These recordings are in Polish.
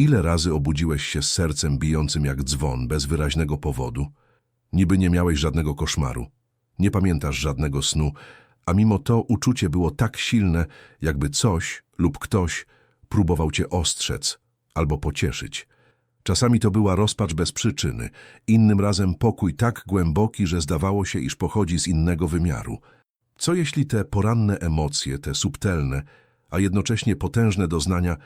Ile razy obudziłeś się z sercem bijącym jak dzwon, bez wyraźnego powodu? Niby nie miałeś żadnego koszmaru. Nie pamiętasz żadnego snu, a mimo to uczucie było tak silne, jakby coś lub ktoś próbował cię ostrzec albo pocieszyć. Czasami to była rozpacz bez przyczyny, innym razem pokój tak głęboki, że zdawało się, iż pochodzi z innego wymiaru. Co jeśli te poranne emocje, te subtelne, a jednocześnie potężne doznania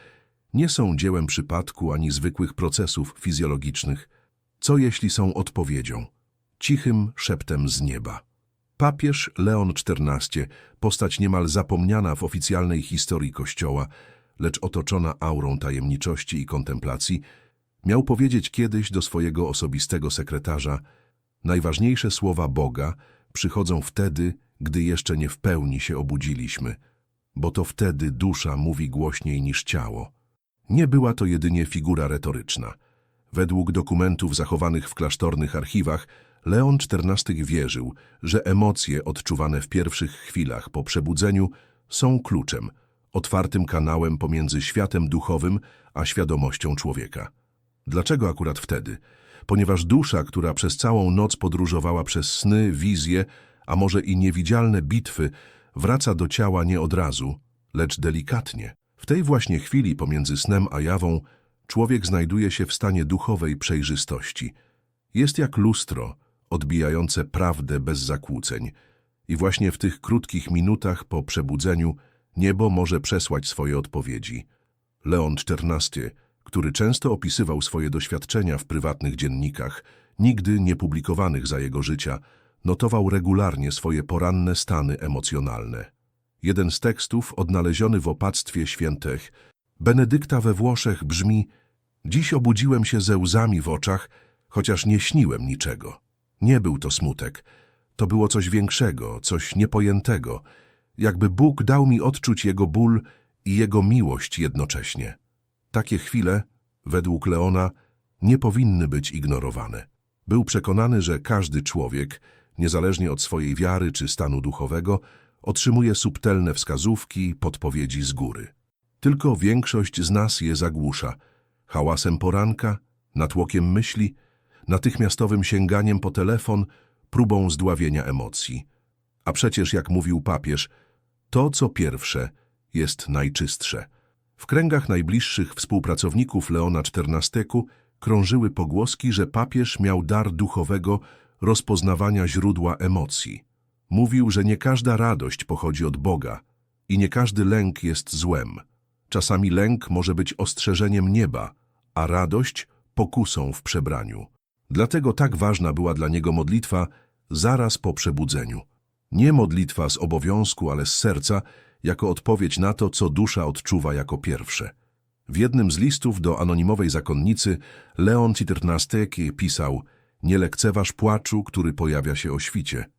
nie są dziełem przypadku ani zwykłych procesów fizjologicznych? Co jeśli są odpowiedzią, cichym szeptem z nieba? Papież Leon XIV, postać niemal zapomniana w oficjalnej historii Kościoła, lecz otoczona aurą tajemniczości i kontemplacji, miał powiedzieć kiedyś do swojego osobistego sekretarza najważniejsze słowa Boga przychodzą wtedy, gdy jeszcze nie w pełni się obudziliśmy, bo to wtedy dusza mówi głośniej niż ciało. Nie była to jedynie figura retoryczna. Według dokumentów zachowanych w klasztornych archiwach, Leon XIV wierzył, że emocje odczuwane w pierwszych chwilach po przebudzeniu są kluczem, otwartym kanałem pomiędzy światem duchowym a świadomością człowieka. Dlaczego akurat wtedy? Ponieważ dusza, która przez całą noc podróżowała przez sny, wizje, a może i niewidzialne bitwy, wraca do ciała nie od razu, lecz delikatnie. W tej właśnie chwili pomiędzy snem a jawą człowiek znajduje się w stanie duchowej przejrzystości. Jest jak lustro, odbijające prawdę bez zakłóceń. I właśnie w tych krótkich minutach po przebudzeniu niebo może przesłać swoje odpowiedzi. Leon XIV, który często opisywał swoje doświadczenia w prywatnych dziennikach, nigdy nie publikowanych za jego życia, notował regularnie swoje poranne stany emocjonalne. Jeden z tekstów, odnaleziony w opactwie świętych Benedykta we Włoszech brzmi Dziś obudziłem się ze łzami w oczach, chociaż nie śniłem niczego. Nie był to smutek. To było coś większego, coś niepojętego. Jakby Bóg dał mi odczuć Jego ból i Jego miłość jednocześnie. Takie chwile, według Leona, nie powinny być ignorowane. Był przekonany, że każdy człowiek, niezależnie od swojej wiary czy stanu duchowego, otrzymuje subtelne wskazówki, podpowiedzi z góry. Tylko większość z nas je zagłusza. Hałasem poranka, natłokiem myśli, natychmiastowym sięganiem po telefon, próbą zdławienia emocji. A przecież, jak mówił papież, to, co pierwsze, jest najczystsze. W kręgach najbliższych współpracowników Leona XIV krążyły pogłoski, że papież miał dar duchowego rozpoznawania źródła emocji. Mówił, że nie każda radość pochodzi od Boga i nie każdy lęk jest złem. Czasami lęk może być ostrzeżeniem nieba, a radość pokusą w przebraniu. Dlatego tak ważna była dla niego modlitwa zaraz po przebudzeniu. Nie modlitwa z obowiązku, ale z serca, jako odpowiedź na to, co dusza odczuwa jako pierwsze. W jednym z listów do anonimowej zakonnicy Leon XIV pisał Nie lekceważ płaczu, który pojawia się o świcie.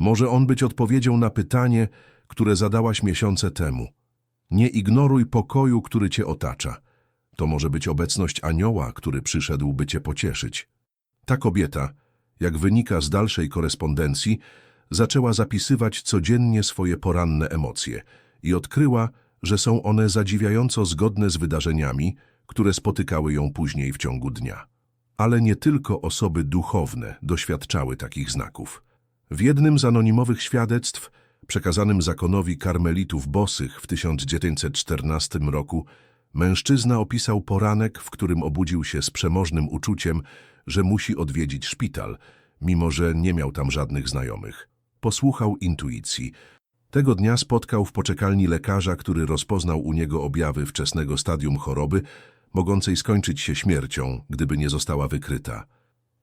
Może on być odpowiedzią na pytanie, które zadałaś miesiące temu. Nie ignoruj pokoju, który cię otacza. To może być obecność anioła, który przyszedł, by cię pocieszyć. Ta kobieta, jak wynika z dalszej korespondencji, zaczęła zapisywać codziennie swoje poranne emocje i odkryła, że są one zadziwiająco zgodne z wydarzeniami, które spotykały ją później w ciągu dnia. Ale nie tylko osoby duchowne doświadczały takich znaków. W jednym z anonimowych świadectw, przekazanym zakonowi karmelitów bosych w 1914 roku, mężczyzna opisał poranek, w którym obudził się z przemożnym uczuciem, że musi odwiedzić szpital, mimo że nie miał tam żadnych znajomych. Posłuchał intuicji. Tego dnia spotkał w poczekalni lekarza, który rozpoznał u niego objawy wczesnego stadium choroby, mogącej skończyć się śmiercią, gdyby nie została wykryta.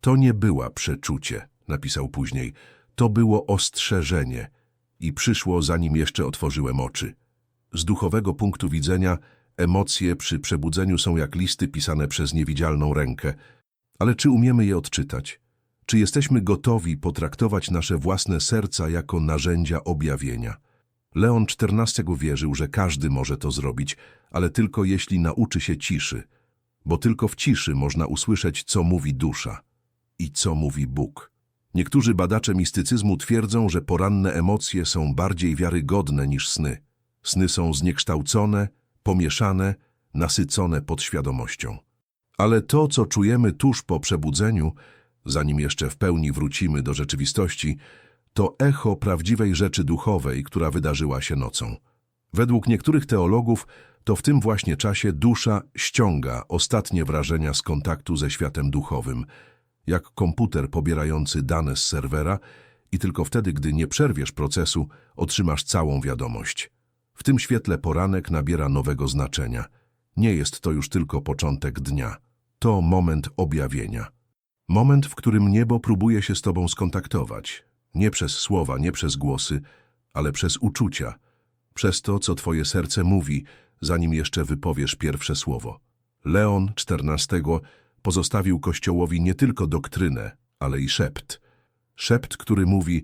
To nie była przeczucie, napisał później, to było ostrzeżenie i przyszło zanim jeszcze otworzyłem oczy. Z duchowego punktu widzenia emocje przy przebudzeniu są jak listy pisane przez niewidzialną rękę, ale czy umiemy je odczytać? Czy jesteśmy gotowi potraktować nasze własne serca jako narzędzia objawienia? Leon XIV wierzył, że każdy może to zrobić, ale tylko jeśli nauczy się ciszy, bo tylko w ciszy można usłyszeć, co mówi dusza i co mówi Bóg. Niektórzy badacze mistycyzmu twierdzą, że poranne emocje są bardziej wiarygodne niż sny. Sny są zniekształcone, pomieszane, nasycone podświadomością. Ale to, co czujemy tuż po przebudzeniu, zanim jeszcze w pełni wrócimy do rzeczywistości, to echo prawdziwej rzeczy duchowej, która wydarzyła się nocą. Według niektórych teologów to w tym właśnie czasie dusza ściąga ostatnie wrażenia z kontaktu ze światem duchowym, jak komputer pobierający dane z serwera i tylko wtedy, gdy nie przerwiesz procesu, otrzymasz całą wiadomość. W tym świetle poranek nabiera nowego znaczenia. Nie jest to już tylko początek dnia. To moment objawienia. Moment, w którym niebo próbuje się z tobą skontaktować. Nie przez słowa, nie przez głosy, ale przez uczucia. Przez to, co twoje serce mówi, zanim jeszcze wypowiesz pierwsze słowo. Leon XIV pozostawił Kościołowi nie tylko doktrynę, ale i szept. Szept, który mówi,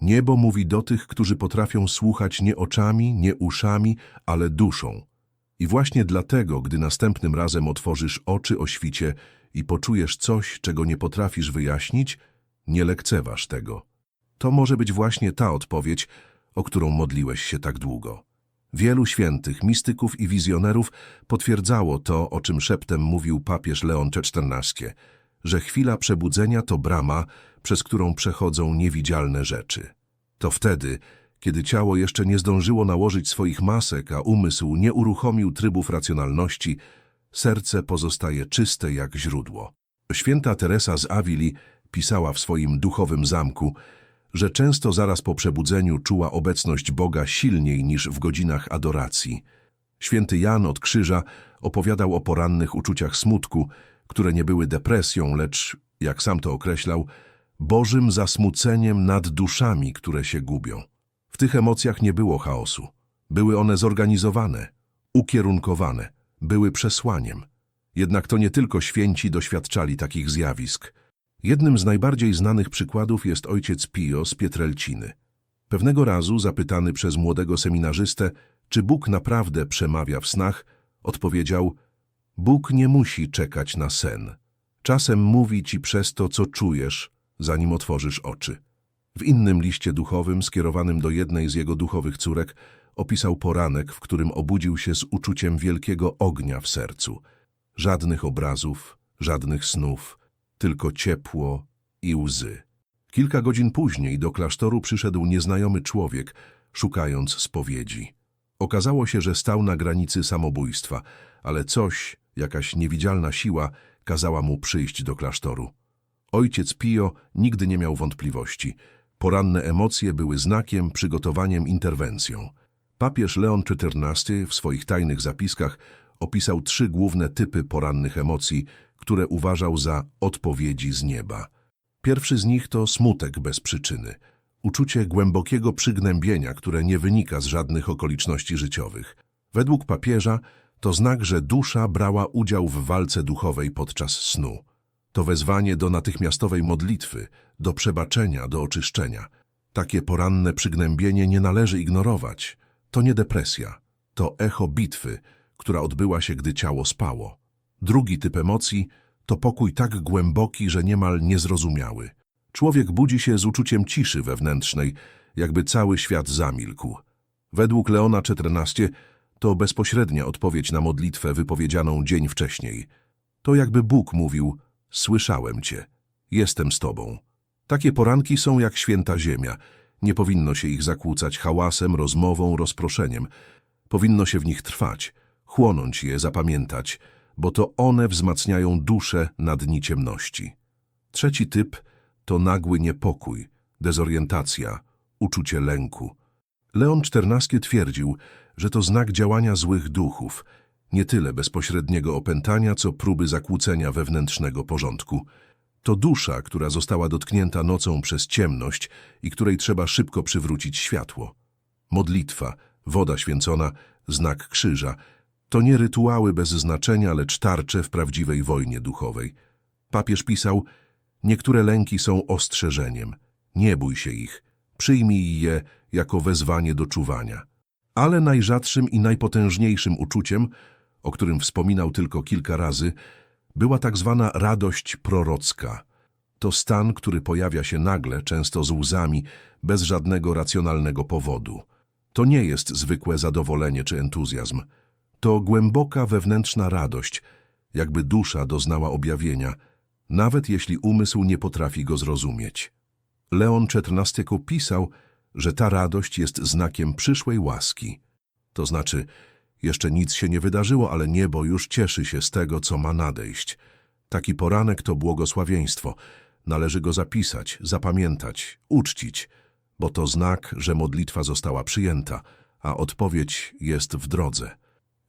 niebo mówi do tych, którzy potrafią słuchać nie oczami, nie uszami, ale duszą. I właśnie dlatego, gdy następnym razem otworzysz oczy o świcie i poczujesz coś, czego nie potrafisz wyjaśnić, nie lekceważ tego. To może być właśnie ta odpowiedź, o którą modliłeś się tak długo. Wielu świętych, mistyków i wizjonerów potwierdzało to, o czym szeptem mówił papież Leon XIV, że chwila przebudzenia to brama, przez którą przechodzą niewidzialne rzeczy. To wtedy, kiedy ciało jeszcze nie zdążyło nałożyć swoich masek, a umysł nie uruchomił trybów racjonalności, serce pozostaje czyste jak źródło. Święta Teresa z Avili pisała w swoim duchowym zamku, że często zaraz po przebudzeniu czuła obecność Boga silniej niż w godzinach adoracji. Święty Jan od Krzyża opowiadał o porannych uczuciach smutku, które nie były depresją, lecz, jak sam to określał, Bożym zasmuceniem nad duszami, które się gubią. W tych emocjach nie było chaosu. Były one zorganizowane, ukierunkowane, były przesłaniem. Jednak to nie tylko święci doświadczali takich zjawisk. Jednym z najbardziej znanych przykładów jest ojciec Pio z Pietrelciny. Pewnego razu, zapytany przez młodego seminarzystę, czy Bóg naprawdę przemawia w snach, odpowiedział Bóg nie musi czekać na sen. Czasem mówi ci przez to, co czujesz, zanim otworzysz oczy. W innym liście duchowym, skierowanym do jednej z jego duchowych córek, opisał poranek, w którym obudził się z uczuciem wielkiego ognia w sercu. Żadnych obrazów, żadnych snów, tylko ciepło i łzy. Kilka godzin później do klasztoru przyszedł nieznajomy człowiek, szukając spowiedzi. Okazało się, że stał na granicy samobójstwa, ale coś, jakaś niewidzialna siła, kazała mu przyjść do klasztoru. Ojciec Pio nigdy nie miał wątpliwości. Poranne emocje były znakiem, przygotowaniem, interwencją. Papież Leon XIV w swoich tajnych zapiskach opisał trzy główne typy porannych emocji, które uważał za odpowiedzi z nieba. Pierwszy z nich to smutek bez przyczyny, uczucie głębokiego przygnębienia, które nie wynika z żadnych okoliczności życiowych. Według papieża to znak, że dusza brała udział w walce duchowej podczas snu. To wezwanie do natychmiastowej modlitwy, do przebaczenia, do oczyszczenia. Takie poranne przygnębienie nie należy ignorować. To nie depresja, to echo bitwy, która odbyła się, gdy ciało spało. Drugi typ emocji to pokój tak głęboki, że niemal niezrozumiały. Człowiek budzi się z uczuciem ciszy wewnętrznej, jakby cały świat zamilkł. Według Leona XIV to bezpośrednia odpowiedź na modlitwę wypowiedzianą dzień wcześniej. To jakby Bóg mówił, słyszałem cię, jestem z tobą. Takie poranki są jak święta ziemia. Nie powinno się ich zakłócać hałasem, rozmową, rozproszeniem. Powinno się w nich trwać, chłonąć je, zapamiętać, bo to one wzmacniają duszę na dni ciemności. Trzeci typ to nagły niepokój, dezorientacja, uczucie lęku. Leon XIV twierdził, że to znak działania złych duchów, nie tyle bezpośredniego opętania, co próby zakłócenia wewnętrznego porządku. To dusza, która została dotknięta nocą przez ciemność i której trzeba szybko przywrócić światło. Modlitwa, woda święcona, znak krzyża – to nie rytuały bez znaczenia, lecz tarcze w prawdziwej wojnie duchowej. Papież pisał, niektóre lęki są ostrzeżeniem. Nie bój się ich, przyjmij je jako wezwanie do czuwania. Ale najrzadszym i najpotężniejszym uczuciem, o którym wspominał tylko kilka razy, była tak zwana radość prorocka. To stan, który pojawia się nagle, często z łzami, bez żadnego racjonalnego powodu. To nie jest zwykłe zadowolenie czy entuzjazm – to głęboka wewnętrzna radość, jakby dusza doznała objawienia, nawet jeśli umysł nie potrafi go zrozumieć. Leon XIV pisał, że ta radość jest znakiem przyszłej łaski. To znaczy, jeszcze nic się nie wydarzyło, ale niebo już cieszy się z tego, co ma nadejść. Taki poranek to błogosławieństwo. Należy go zapisać, zapamiętać, uczcić, bo to znak, że modlitwa została przyjęta, a odpowiedź jest w drodze.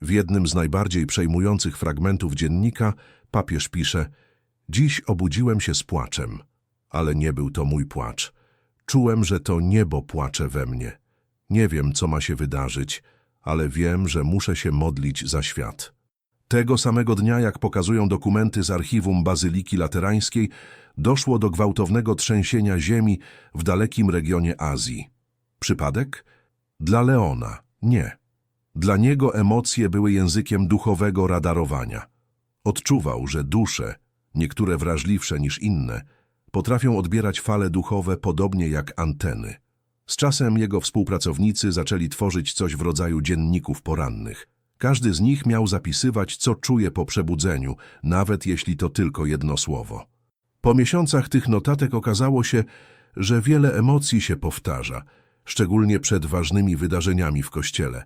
W jednym z najbardziej przejmujących fragmentów dziennika papież pisze Dziś obudziłem się z płaczem, ale nie był to mój płacz. Czułem, że to niebo płacze we mnie. Nie wiem, co ma się wydarzyć, ale wiem, że muszę się modlić za świat. Tego samego dnia, jak pokazują dokumenty z archiwum Bazyliki Laterańskiej, doszło do gwałtownego trzęsienia ziemi w dalekim regionie Azji. Przypadek? Dla Leona nie. Dla niego emocje były językiem duchowego radarowania. Odczuwał, że dusze, niektóre wrażliwsze niż inne, potrafią odbierać fale duchowe podobnie jak anteny. Z czasem jego współpracownicy zaczęli tworzyć coś w rodzaju dzienników porannych. Każdy z nich miał zapisywać, co czuje po przebudzeniu, nawet jeśli to tylko jedno słowo. Po miesiącach tych notatek okazało się, że wiele emocji się powtarza, szczególnie przed ważnymi wydarzeniami w kościele.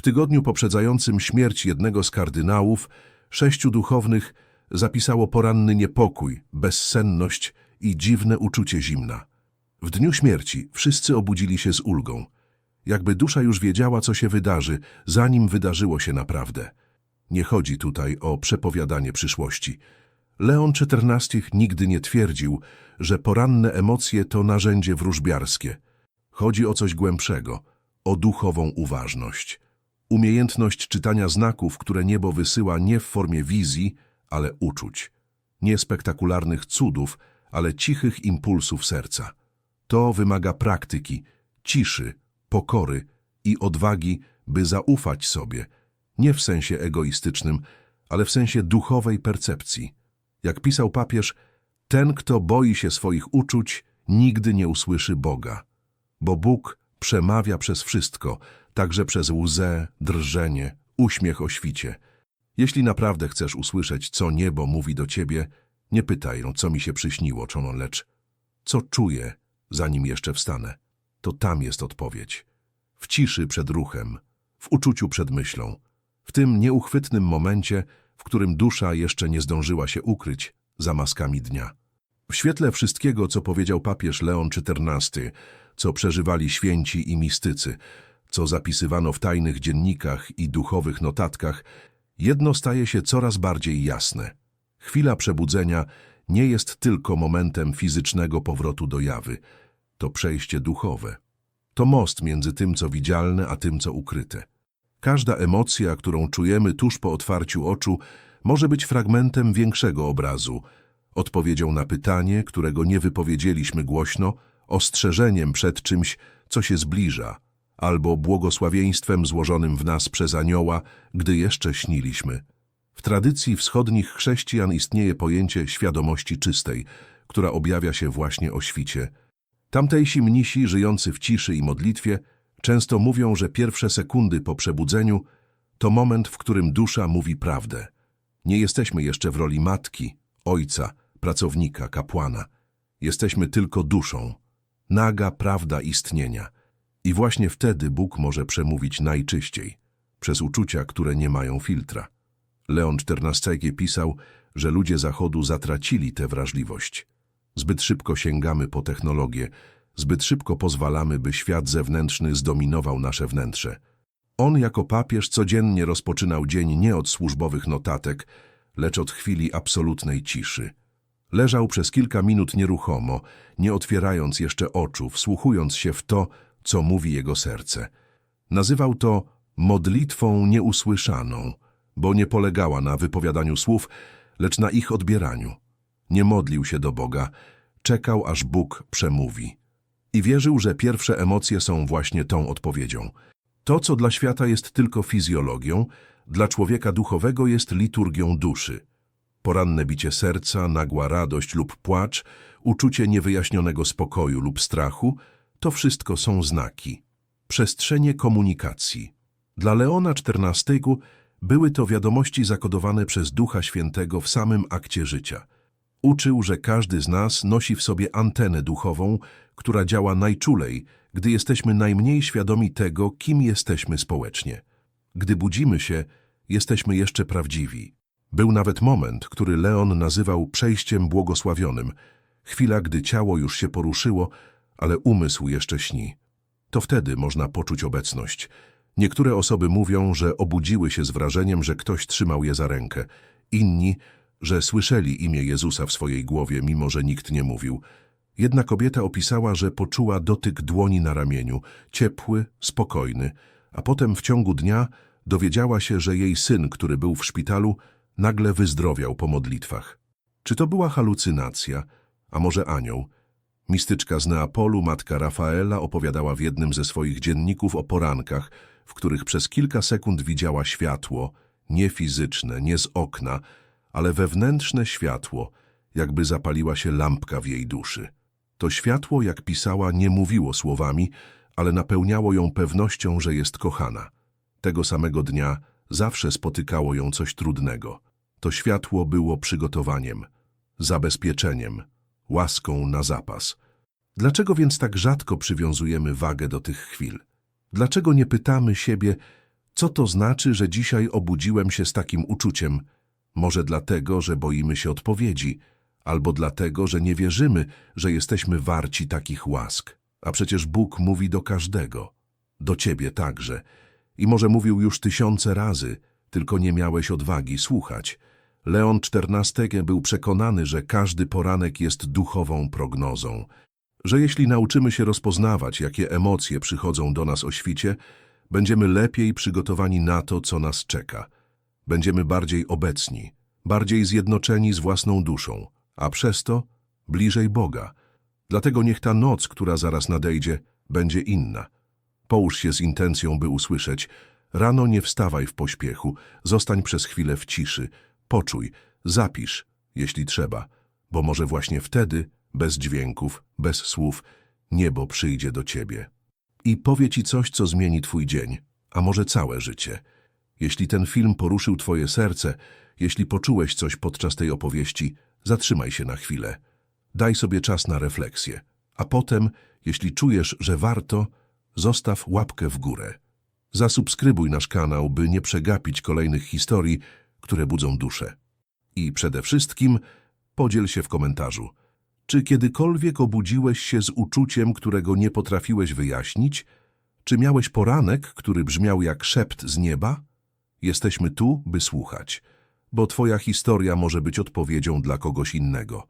W tygodniu poprzedzającym śmierć jednego z kardynałów, sześciu duchownych zapisało poranny niepokój, bezsenność i dziwne uczucie zimna. W dniu śmierci wszyscy obudzili się z ulgą. Jakby dusza już wiedziała, co się wydarzy, zanim wydarzyło się naprawdę. Nie chodzi tutaj o przepowiadanie przyszłości. Leon XIV nigdy nie twierdził, że poranne emocje to narzędzie wróżbiarskie. Chodzi o coś głębszego, o duchową uważność. Umiejętność czytania znaków, które niebo wysyła nie w formie wizji, ale uczuć. Nie spektakularnych cudów, ale cichych impulsów serca. To wymaga praktyki, ciszy, pokory i odwagi, by zaufać sobie, nie w sensie egoistycznym, ale w sensie duchowej percepcji. Jak pisał papież, ten, kto boi się swoich uczuć, nigdy nie usłyszy Boga, bo Bóg przemawia przez wszystko, także przez łzę, drżenie, uśmiech o świcie. Jeśli naprawdę chcesz usłyszeć, co niebo mówi do ciebie, nie pytaj, no, co mi się przyśniło, czono, lecz co czuję, zanim jeszcze wstanę. To tam jest odpowiedź. W ciszy przed ruchem, w uczuciu przed myślą, w tym nieuchwytnym momencie, w którym dusza jeszcze nie zdążyła się ukryć za maskami dnia. W świetle wszystkiego, co powiedział papież Leon XIV, co przeżywali święci i mistycy, co zapisywano w tajnych dziennikach i duchowych notatkach, jedno staje się coraz bardziej jasne. Chwila przebudzenia nie jest tylko momentem fizycznego powrotu do jawy. To przejście duchowe. To most między tym, co widzialne, a tym, co ukryte. Każda emocja, którą czujemy tuż po otwarciu oczu, może być fragmentem większego obrazu, odpowiedzią na pytanie, którego nie wypowiedzieliśmy głośno, ostrzeżeniem przed czymś, co się zbliża, albo błogosławieństwem złożonym w nas przez anioła, gdy jeszcze śniliśmy. W tradycji wschodnich chrześcijan istnieje pojęcie świadomości czystej, która objawia się właśnie o świcie. Tamtejsi mnisi, żyjący w ciszy i modlitwie, często mówią, że pierwsze sekundy po przebudzeniu to moment, w którym dusza mówi prawdę. Nie jesteśmy jeszcze w roli matki, ojca, pracownika, kapłana. Jesteśmy tylko duszą. Naga prawda istnienia. I właśnie wtedy Bóg może przemówić najczyściej, przez uczucia, które nie mają filtra. Leon XIV pisał, że ludzie Zachodu zatracili tę wrażliwość. Zbyt szybko sięgamy po technologię, zbyt szybko pozwalamy, by świat zewnętrzny zdominował nasze wnętrze. On jako papież codziennie rozpoczynał dzień nie od służbowych notatek, lecz od chwili absolutnej ciszy. Leżał przez kilka minut nieruchomo, nie otwierając jeszcze oczu, wsłuchując się w to, co mówi jego serce. Nazywał to modlitwą nieusłyszaną, bo nie polegała na wypowiadaniu słów, lecz na ich odbieraniu. Nie modlił się do Boga, czekał, aż Bóg przemówi. I wierzył, że pierwsze emocje są właśnie tą odpowiedzią. To, co dla świata jest tylko fizjologią, dla człowieka duchowego jest liturgią duszy. Poranne bicie serca, nagła radość lub płacz, uczucie niewyjaśnionego spokoju lub strachu, to wszystko są znaki. Przestrzenie komunikacji. Dla Leona XIV Były to wiadomości zakodowane przez Ducha Świętego w samym akcie życia. Uczył, że każdy z nas nosi w sobie antenę duchową, która działa najczulej, gdy jesteśmy najmniej świadomi tego, kim jesteśmy społecznie. Gdy budzimy się, jesteśmy jeszcze prawdziwi. Był nawet moment, który Leon nazywał przejściem błogosławionym. Chwila, gdy ciało już się poruszyło, ale umysł jeszcze śni. To wtedy można poczuć obecność. Niektóre osoby mówią, że obudziły się z wrażeniem, że ktoś trzymał je za rękę. Inni, że słyszeli imię Jezusa w swojej głowie, mimo że nikt nie mówił. Jedna kobieta opisała, że poczuła dotyk dłoni na ramieniu, ciepły, spokojny, a potem w ciągu dnia dowiedziała się, że jej syn, który był w szpitalu, nagle wyzdrowiał po modlitwach. Czy to była halucynacja, a może anioł? Mistyczka z Neapolu, matka Rafaela, opowiadała w jednym ze swoich dzienników o porankach, w których przez kilka sekund widziała światło, nie fizyczne, nie z okna, ale wewnętrzne światło, jakby zapaliła się lampka w jej duszy. To światło, jak pisała, nie mówiło słowami, ale napełniało ją pewnością, że jest kochana. Tego samego dnia zawsze spotykało ją coś trudnego. To światło było przygotowaniem, zabezpieczeniem, łaską na zapas. Dlaczego więc tak rzadko przywiązujemy wagę do tych chwil? Dlaczego nie pytamy siebie, co to znaczy, że dzisiaj obudziłem się z takim uczuciem? Może dlatego, że boimy się odpowiedzi, albo dlatego, że nie wierzymy, że jesteśmy warci takich łask. A przecież Bóg mówi do każdego, do ciebie także. I może mówił już tysiące razy, tylko nie miałeś odwagi słuchać. Leon XIV był przekonany, że każdy poranek jest duchową prognozą, że jeśli nauczymy się rozpoznawać, jakie emocje przychodzą do nas o świcie, będziemy lepiej przygotowani na to, co nas czeka. Będziemy bardziej obecni, bardziej zjednoczeni z własną duszą, a przez to bliżej Boga. Dlatego niech ta noc, która zaraz nadejdzie, będzie inna. Połóż się z intencją, by usłyszeć. Rano nie wstawaj w pośpiechu, zostań przez chwilę w ciszy, poczuj, zapisz, jeśli trzeba, bo może właśnie wtedy, bez dźwięków, bez słów, niebo przyjdzie do ciebie. I powie ci coś, co zmieni twój dzień, a może całe życie. Jeśli ten film poruszył twoje serce, jeśli poczułeś coś podczas tej opowieści, zatrzymaj się na chwilę. Daj sobie czas na refleksję, a potem, jeśli czujesz, że warto, zostaw łapkę w górę. Zasubskrybuj nasz kanał, by nie przegapić kolejnych historii, które budzą duszę. I przede wszystkim podziel się w komentarzu. Czy kiedykolwiek obudziłeś się z uczuciem, którego nie potrafiłeś wyjaśnić? Czy miałeś poranek, który brzmiał jak szept z nieba? Jesteśmy tu, by słuchać, bo Twoja historia może być odpowiedzią dla kogoś innego.